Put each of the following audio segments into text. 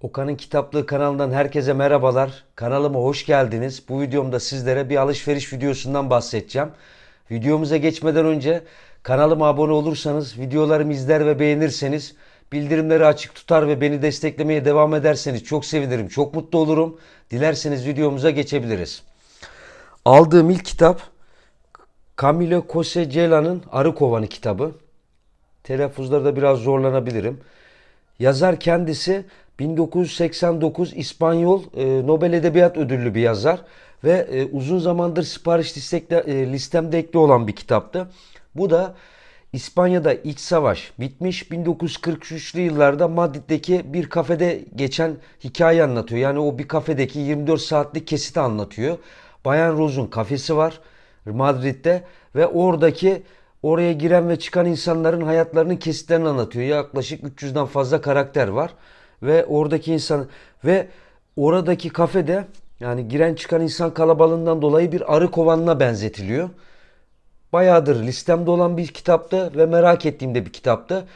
Okan'ın Kitaplığı kanalından herkese merhabalar. Kanalıma hoş geldiniz. Bu videomda sizlere bir alışveriş videosundan bahsedeceğim. Videomuza geçmeden önce kanalıma abone olursanız, videolarımı izler ve beğenirseniz, bildirimleri açık tutar ve beni desteklemeye devam ederseniz çok sevinirim, çok mutlu olurum. Dilerseniz videomuza geçebiliriz. Aldığım ilk kitap Camilo Jose Cela'nın Arı Kovanı kitabı. Telaffuzlarda biraz zorlanabilirim. Yazar kendisi 1989 İspanyol e, Nobel Edebiyat Ödüllü bir yazar ve e, uzun zamandır sipariş listekte, e, listemde ekli olan bir kitaptı. Bu da İspanya'da iç savaş bitmiş 1943'lü yıllarda Madrid'deki bir kafede geçen hikaye anlatıyor. Yani o bir kafedeki 24 saatlik kesiti anlatıyor. Bayan Rose'un kafesi var Madrid'de ve oradaki oraya giren ve çıkan insanların hayatlarının kesitlerini anlatıyor. Yaklaşık 300'den fazla karakter var ve oradaki insan ve oradaki kafede yani giren çıkan insan kalabalığından dolayı bir arı kovanına benzetiliyor. Bayağıdır listemde olan bir kitaptı ve merak ettiğim de bir kitaptı.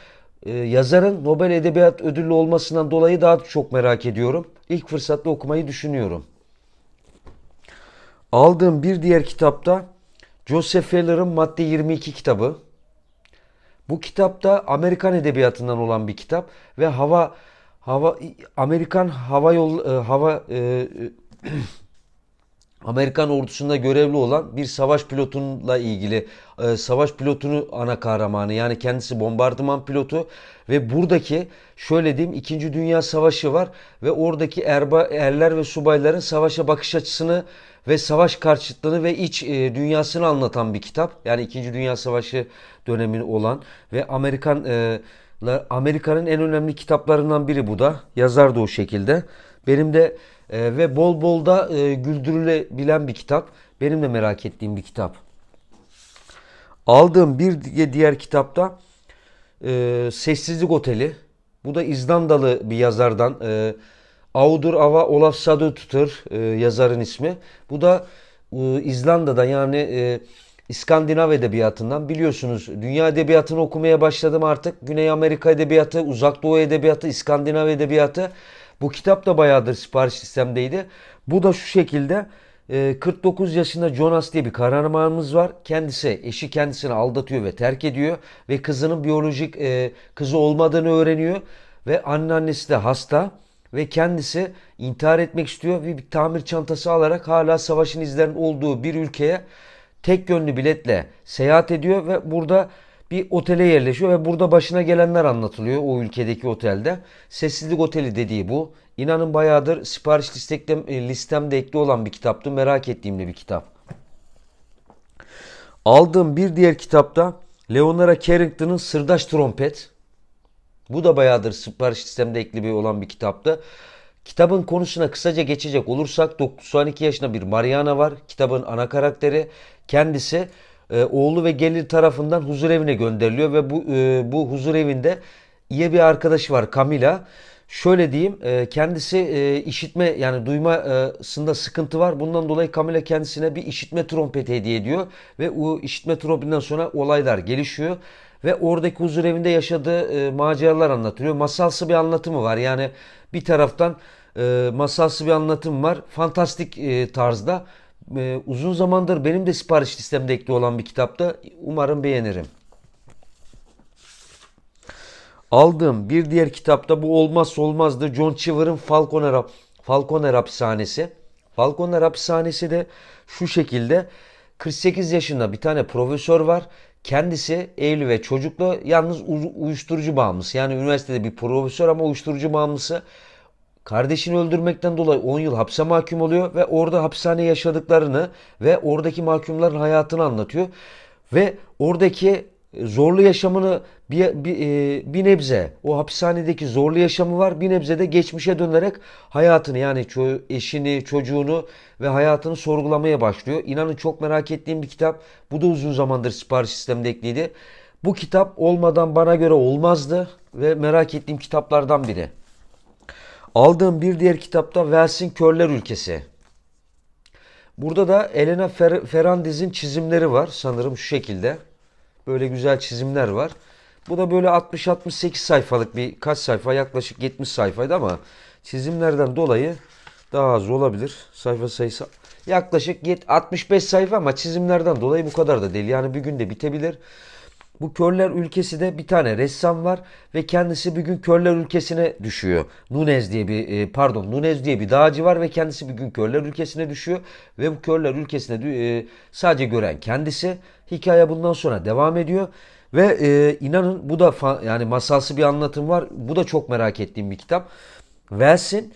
Ee, yazarın Nobel Edebiyat Ödüllü olmasından dolayı daha çok merak ediyorum. İlk fırsatta okumayı düşünüyorum. Aldığım bir diğer kitapta Joseph Heller'ın Madde 22 kitabı. Bu kitapta Amerikan edebiyatından olan bir kitap ve hava hava Amerikan hava yol e, hava e, Amerikan ordusunda görevli olan bir savaş pilotunla ilgili e, savaş pilotunu ana kahramanı yani kendisi bombardıman pilotu ve buradaki şöyle diyeyim 2. Dünya Savaşı var ve oradaki erba, erler ve subayların savaşa bakış açısını ve savaş karşıtlığını ve iç e, dünyasını anlatan bir kitap. Yani 2. Dünya Savaşı dönemi olan ve Amerikan e, Amerika'nın en önemli kitaplarından biri bu da. Yazar da o şekilde. Benim de e, ve bol bol da e, güldürülebilen bir kitap. Benim de merak ettiğim bir kitap. Aldığım bir diğer kitapta e, Sessizlik Oteli. Bu da İzlandalı bir yazardan. E, Audur Ava Olaf Sadututur e, yazarın ismi. Bu da e, İzlanda'da yani e, İskandinav edebiyatından biliyorsunuz dünya edebiyatını okumaya başladım artık. Güney Amerika edebiyatı, Uzak Doğu edebiyatı, İskandinav edebiyatı. Bu kitap da bayağıdır sipariş listemdeydi. Bu da şu şekilde 49 yaşında Jonas diye bir kahramanımız var. Kendisi eşi kendisini aldatıyor ve terk ediyor ve kızının biyolojik kızı olmadığını öğreniyor ve anneannesi de hasta ve kendisi intihar etmek istiyor ve bir tamir çantası alarak hala savaşın izlerinin olduğu bir ülkeye tek yönlü biletle seyahat ediyor ve burada bir otele yerleşiyor ve burada başına gelenler anlatılıyor o ülkedeki otelde. Sessizlik Oteli dediği bu. İnanın bayağıdır sipariş listem, listemde ekli olan bir kitaptı. Merak ettiğim de bir kitap. Aldığım bir diğer kitapta Leonora Carrington'ın Sırdaş Trompet. Bu da bayağıdır sipariş sistemde ekli bir olan bir kitaptı. Kitabın konusuna kısaca geçecek olursak 92 yaşında bir Mariana var. Kitabın ana karakteri. Kendisi e, oğlu ve gelir tarafından huzur evine gönderiliyor ve bu e, bu huzur evinde iyi bir arkadaşı var Camila. Şöyle diyeyim e, kendisi e, işitme yani duymasında sıkıntı var. Bundan dolayı Camila kendisine bir işitme trompeti hediye ediyor ve o işitme trompetinden sonra olaylar gelişiyor ve oradaki huzur evinde yaşadığı e, maceralar anlatılıyor. Masalsı bir anlatımı var. Yani bir taraftan e, masalsı bir anlatım var. Fantastik e, tarzda. E, uzun zamandır benim de sipariş listemde ekli olan bir kitapta. Umarım beğenirim. Aldığım bir diğer kitapta bu olmazsa olmazdı. John Cheever'ın Falconer, Falconer hapishanesi. Falconer hapishanesi de şu şekilde 48 yaşında bir tane profesör var. Kendisi evli ve çocuklu yalnız uyuşturucu bağımlısı. Yani üniversitede bir profesör ama uyuşturucu bağımlısı. Kardeşini öldürmekten dolayı 10 yıl hapse mahkum oluyor ve orada hapishane yaşadıklarını ve oradaki mahkumların hayatını anlatıyor. Ve oradaki zorlu yaşamını bir, bir, e, bir nebze o hapishanedeki zorlu yaşamı var bir nebze de geçmişe dönerek hayatını yani eşini çocuğunu ve hayatını sorgulamaya başlıyor. İnanın çok merak ettiğim bir kitap. Bu da uzun zamandır sipariş sistemde ekliydi. Bu kitap olmadan bana göre olmazdı ve merak ettiğim kitaplardan biri. Aldığım bir diğer kitapta Wells'in Körler Ülkesi. Burada da Elena Fer Ferrandiz'in çizimleri var sanırım şu şekilde. Böyle güzel çizimler var. Bu da böyle 60-68 sayfalık bir kaç sayfa yaklaşık 70 sayfaydı ama çizimlerden dolayı daha az olabilir. Sayfa sayısı yaklaşık yet- 65 sayfa ama çizimlerden dolayı bu kadar da değil. Yani bir günde bitebilir. Bu körler ülkesi de bir tane ressam var ve kendisi bir gün körler ülkesine düşüyor. Nunez diye bir e, pardon Nunez diye bir dağcı var ve kendisi bir gün körler ülkesine düşüyor ve bu körler ülkesine e, sadece gören kendisi. Hikaye bundan sonra devam ediyor ve e, inanın bu da yani masalsı bir anlatım var. Bu da çok merak ettiğim bir kitap. Wells'in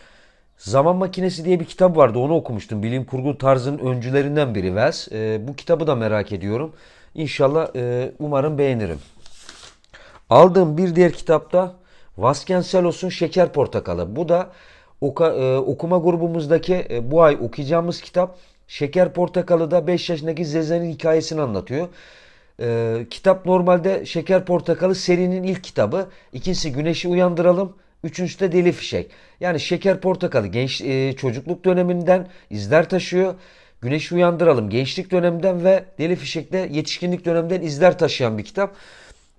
Zaman Makinesi diye bir kitap vardı. Onu okumuştum. Bilim kurgu tarzının öncülerinden biri Wells. Bu kitabı da merak ediyorum. İnşallah e, umarım beğenirim. Aldığım bir diğer kitapta Vasconcelos'un Şeker Portakalı. Bu da oka- e, okuma grubumuzdaki e, bu ay okuyacağımız kitap. Şeker Portakalı da 5 yaşındaki Zezen'in hikayesini anlatıyor. E, kitap normalde Şeker Portakalı serinin ilk kitabı. İkincisi Güneşi Uyandıralım. Üçüncüsü de Deli Fişek. Yani Şeker Portakalı genç e, çocukluk döneminden izler taşıyor. Güneşi Uyandıralım gençlik döneminden ve Deli Fişek'te yetişkinlik döneminden izler taşıyan bir kitap.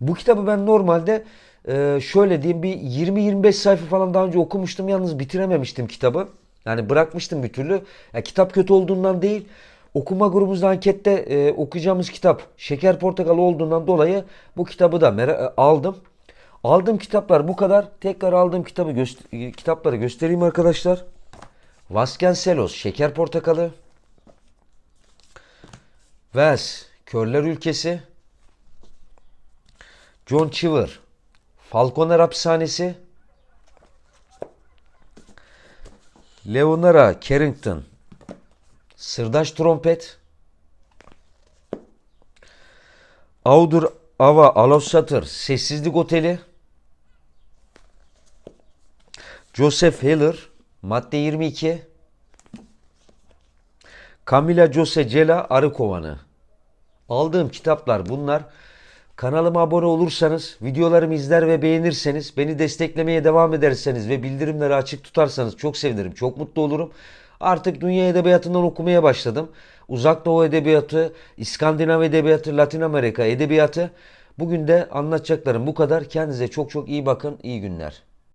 Bu kitabı ben normalde e, şöyle diyeyim bir 20-25 sayfa falan daha önce okumuştum. Yalnız bitirememiştim kitabı. Yani bırakmıştım bir türlü. Ya, kitap kötü olduğundan değil. Okuma grubumuzda ankette e, okuyacağımız kitap Şeker Portakal olduğundan dolayı bu kitabı da e, aldım. Aldığım kitaplar bu kadar. Tekrar aldığım kitabı göster- kitapları göstereyim arkadaşlar. Vasconcelos Şeker Portakalı. Wells Körler Ülkesi. John Cheever Falconer Hapishanesi. Leonora Carrington Sırdaş Trompet. Audur Ava Alosatır Sessizlik Oteli. Joseph Heller Madde 22. Camila Jose Cela Arı Kovanı. Aldığım kitaplar bunlar. Kanalıma abone olursanız, videolarımı izler ve beğenirseniz, beni desteklemeye devam ederseniz ve bildirimleri açık tutarsanız çok sevinirim, çok mutlu olurum. Artık dünya edebiyatından okumaya başladım. Uzak Doğu edebiyatı, İskandinav edebiyatı, Latin Amerika edebiyatı. Bugün de anlatacaklarım bu kadar. Kendinize çok çok iyi bakın. İyi günler.